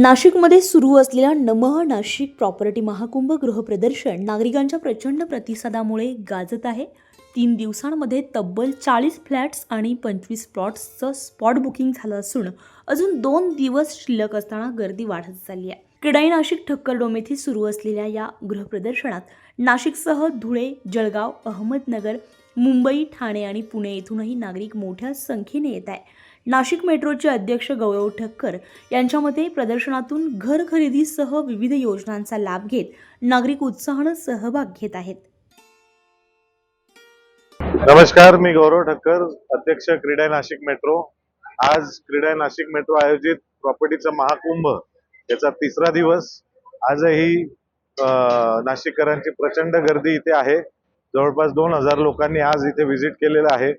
नाशिकमध्ये सुरू असलेल्या नमः नाशिक प्रॉपर्टी महाकुंभ गृहप्रदर्शन नागरिकांच्या प्रचंड प्रतिसादामुळे गाजत आहे. तीन दिवसांमध्ये तब्बल चाळीस फ्लॅट्स आणि पंचवीस प्लॉट्सचं स्पॉट बुकिंग झालं असून अजून दोन दिवस शिल्लक असताना गर्दी वाढत चालली आहे. क्रीडाई नाशिक ठक्करडोम येथे सुरू असलेल्या या गृहप्रदर्शनात नाशिकसह धुळे जळगाव अहमदनगर मुंबई ठाणे आणि पुणे येथूनही नागरिक मोठ्या संख्येने येत आहे नाशिक मेट्रोचे अध्यक्ष गौरव ठक्कर यांच्या मते प्रदर्शनातून घर खरेदीसह विविध योजनांचा लाभ घेत नागरिक उत्साहानं सहभाग घेत आहेत. नमस्कार मी गौरव ठक्कर अध्यक्ष क्रीडा नाशिक मेट्रो. आज क्रीडा नाशिक मेट्रो आयोजित प्रॉपर्टीचा महाकुंभ याचा तिसरा दिवस. आजही नाशिककरांची प्रचंड गर्दी इथे आहे. जवळपास दोन हजार लोकांनी आज इथे व्हिजिट केलेलं आहे.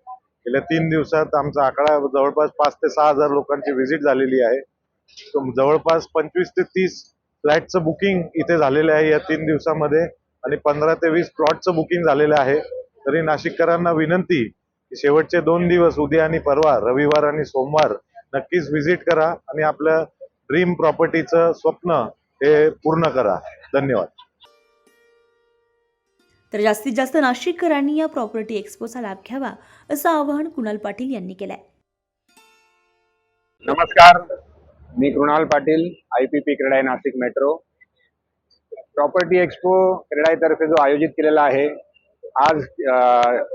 गेल्या तीन दिवसात आमचा आकडा जवळपास पाच ते सहा हजार लोकांची व्हिजिट झालेली आहे. जवळपास पंचवीस ते तीस फ्लॅटचं बुकिंग इथे झालेलं आहे या तीन दिवसामध्ये आणि पंधरा ते वीस प्लॉटचं बुकिंग झालेलं आहे. तरी नाशिककरांना विनंती की शेवटचे दोन दिवस उद्या आणि परवा रविवार आणि सोमवार नक्कीच व्हिजिट करा आणि आपलं ड्रीम प्रॉपर्टीचं स्वप्न हे पूर्ण करा. धन्यवाद. तर जास्तीत जास्त नाशिककरांनी या प्रॉपर्टी एक्सपोचा लाभ घ्यावा असं आवाहन कुणाल पाटील यांनी केलं नमस्कार मी Krunal Patil I P P CREDAI Nashik metro. Property expo क्रीडाईतर्फे जो आयोजित केलेला आहे आज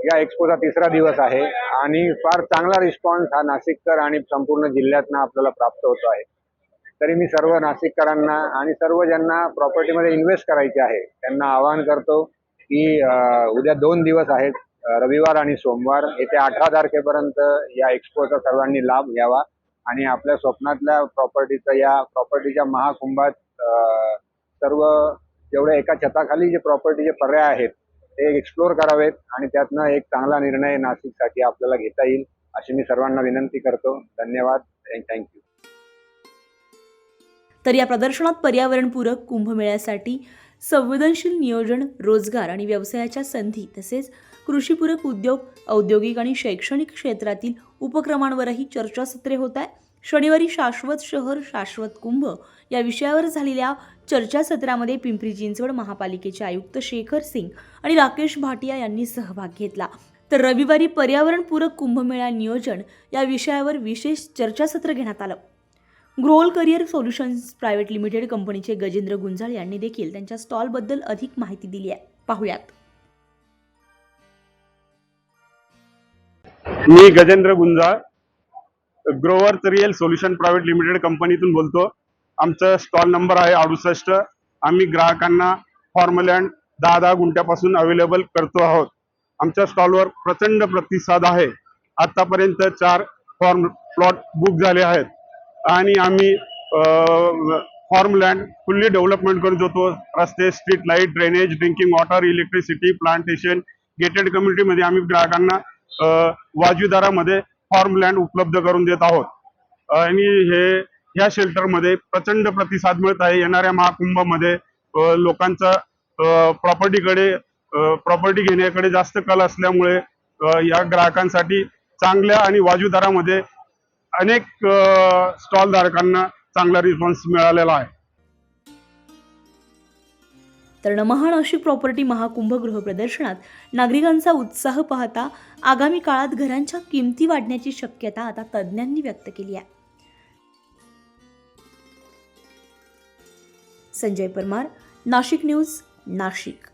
या एक्सपोचा तिसरा दिवस आहे आणि फार चांगला रिस्पॉन्स हा नाशिककर आणि संपूर्ण जिल्ह्यातनं आपल्याला प्राप्त होतो आहे. तरी मी सर्व नाशिककरांना आणि सर्व ज्यांना प्रॉपर्टीमध्ये इन्व्हेस्ट करायचे आहे त्यांना आवाहन करतो की उद्या दोन दिवस आहेत रविवार आणि सोमवार. येत्या अठरा तारखेपर्यंत या एक्सपोचा सर्वांनी लाभ घ्यावा आणि आपल्या स्वप्नातल्या प्रॉपर्टीचा या प्रॉपर्टीच्या महाकुंभात सर्व जेवढे एका छताखाली जे प्रॉपर्टीचे पर्याय आहेत ते एक्सप्लोर करावेत आणि त्यातनं एक चांगला निर्णय नाशिकसाठी आपल्याला घेता येईल अशी मी सर्वांना विनंती करतो. धन्यवाद थँक्यू तर या प्रदर्शनात पर्यावरणपूरक कुंभमेळ्यासाठी संवेदनशील नियोजन रोजगार आणि व्यवसायाच्या संधी तसेच कृषीपूरक उद्योग औद्योगिक आणि शैक्षणिक क्षेत्रातील उपक्रमांवरही चर्चासत्रे होत आहे शनिवारी शाश्वत शहर शाश्वत कुंभ या विषयावर झालेल्या चर्चासत्रामध्ये पिंपरी चिंचवड महापालिकेचे आयुक्त शेखर सिंग आणि राकेश भाटिया यांनी सहभाग घेतला. तर रविवारी पर्यावरणपूरक कुंभमेळा नियोजन या विषयावर विशेष चर्चासत्र घेण्यात आलं. ग्रोल करिअर सोल्युशन्स प्रायव्हेट लिमिटेड कंपनीचे गजेंद्र गुंजाळ यांनी देखील त्यांच्या स्टॉलबद्दल अधिक माहिती दिली आहे. पाहुयात. मी Gajendra Gunjal grower real solution private limited कंपनीतून बोलतो. आमचं स्टॉल नंबर आहे अडुसष्ट. आम्ही ग्राहकांना फॉर्मलँड दहा दहा गुंठ्यापासून अवेलेबल करतो आहोत. आमच्या स्टॉलवर प्रचंड प्रतिसाद आहे. आतापर्यंत चार फॉर्म प्लॉट बुक झाले आहेत. आणि आम्ही फॉर्मलँड फुल्ली डेव्हलपमेंट करून देतो रस्ते street light drainage drinking water electricity plantation gated कम्युनिटीमध्ये आम्ही ग्राहकांना अ, वाजवी दरामध्ये फॉर्मलँड उपलब्ध करून देत आहोत. आणि हे ह्या शेल्टरमध्ये प्रचंड प्रतिसाद मिळत आहे. येणाऱ्या महाकुंभामध्ये लोकांचा प्रॉपर्टीकडे प्रॉपर्टी घेण्याकडे जास्त कल असल्यामुळे या ग्राहकांसाठी चांगल्या आणि वाजवी दरामध्ये अनेक स्टॉल धारकांना चांगला रिस्पॉन्स मिळालेला आहे. तर नमहा प्रॉपर्टी महाकुंभ गृहप्रदर्शनात नागरिकांचा उत्साह पाहता आगामी काळात घरांच्या किमती वाढण्याची शक्यता आता तज्ज्ञांनी व्यक्त केली आहे. संजय परमार नाशिक न्यूज नाशिक.